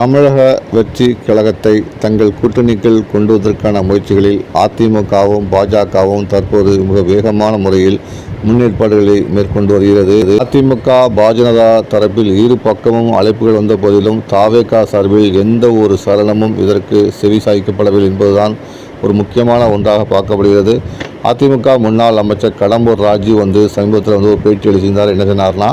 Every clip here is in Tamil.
தமிழக வெற்றி கழகத்தை தங்கள் கூட்டணிக்குள் கொண்டுவதற்கான முயற்சிகளில் அதிமுகவும் பாஜகவும் தற்போது மிக வேகமான முறையில் முன்னேற்பாடுகளை மேற்கொண்டு வருகிறது. அதிமுக பாஜனதா தரப்பில் இரு பக்கமும் அழைப்புகள் வந்த போதிலும் தாவேகா சார்பில் எந்த ஒரு சலனமும் இதற்கு செவிசாய்க்கப்படவில்லை என்பதுதான் ஒரு முக்கியமான ஒன்றாக பார்க்கப்படுகிறது. அதிமுக முன்னாள் அமைச்சர் கடம்பூர் ராஜு வந்து சமீபத்தில் வந்து ஒரு பேட்டி அளிச்சிருந்தார் என்ன சொன்னார்னா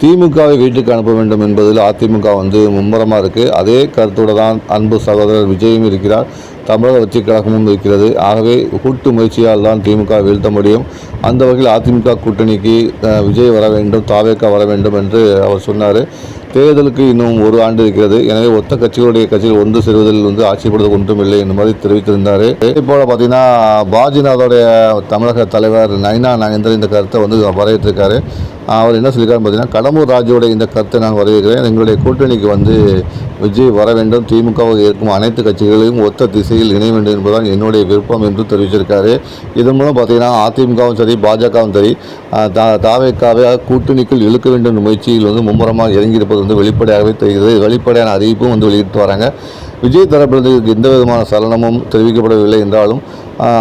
திமுகவை வீட்டுக்கு அனுப்ப வேண்டும் என்பதில் அதிமுக வந்து மும்முரமாக இருக்குது அதே கருத்தோடு தான் அன்பு சகோதரர் விஜயும் இருக்கிறார். தமிழக வெற்றி கழகமும் இருக்கிறது. ஆகவே கூட்டு முயற்சியால் தான் திமுக வீழ்த்த முடியும். அந்த வகையில் அதிமுக கூட்டணிக்கு விஜய் வர வேண்டும் தாவேக்கா வர வேண்டும் என்று அவர் சொன்னார். தேர்தலுக்கு இன்னும் ஒரு ஆண்டு இருக்கிறது. எனவே ஒத்த கட்சிகளுடைய கட்சியில் ஒன்று சேருவதில் வந்து ஆட்சிப்படுவது ஒன்றும் இல்லை என்ற மாதிரி தெரிவித்திருந்தார். இதே போல் பார்த்தீங்கன்னா பாஜிநாதோடைய தமிழக தலைவர் நைனா நாகேந்திரன் இந்த கருத்தை வந்து வரவேற்றிருக்காரு. அவர் என்ன சொல்லியிருக்காருன்னு பார்த்தீங்கன்னா கடம்பூர் ராஜுவோட இந்த கருத்தை நான் வரவேற்கிறேன். எங்களுடைய கூட்டணிக்கு வந்து விஜய் வர வேண்டும். திமுகவை இருக்கும் அனைத்து கட்சிகளையும் ஒத்த திசையில் இணைய வேண்டும் என்பதுதான் என்னுடைய விருப்பம் என்று தெரிவிச்சிருக்காரு. இதன் மூலம் பார்த்தீங்கன்னா அதிமுகவும் சரி பாஜகவும் சரி தாவேக்காவை கூட்டணிக்குள் இழுக்க வேண்டும் முயற்சியில் வந்து மும்முரமாக இறங்கியிருப்பது வந்து வெளிப்படையாகவே தெரிகிறது. வெளிப்படையான அறிவிப்பும் வந்து வெளியிட்டு வராங்க. விஜய் தரப்பிலிருந்து எந்த விதமான சலனமும் தெரிவிக்கப்படவில்லை என்றாலும்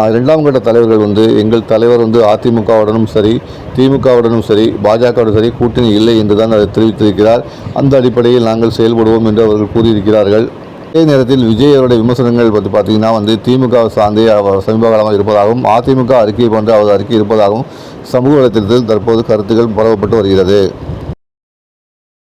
இரண்டாம் கட்ட தலைவர்கள் வந்து எங்கள் தலைவர் வந்து அதிமுகவுடனும் சரி திமுகவுடனும் சரி பாஜகவுடன் சரி கூட்டணி இல்லை என்று தான் அதை தெரிவித்திருக்கிறார். அந்த அடிப்படையில் நாங்கள் செயல்படுவோம் என்று அவர்கள் கூறியிருக்கிறார்கள். அதே நேரத்தில் விஜய் அவருடைய விமர்சனங்கள் பற்றி பார்த்தீங்கன்னா வந்து திமுக சார்ந்தே அவர் சமீப காலமாக இருப்பதாகவும் அதிமுக அறிக்கை போன்ற அவர் அறிக்கை இருப்பதாகவும் சமூக வலைத்தளத்தில் தற்போது கருத்துக்கள் பரவப்பட்டு வருகிறது.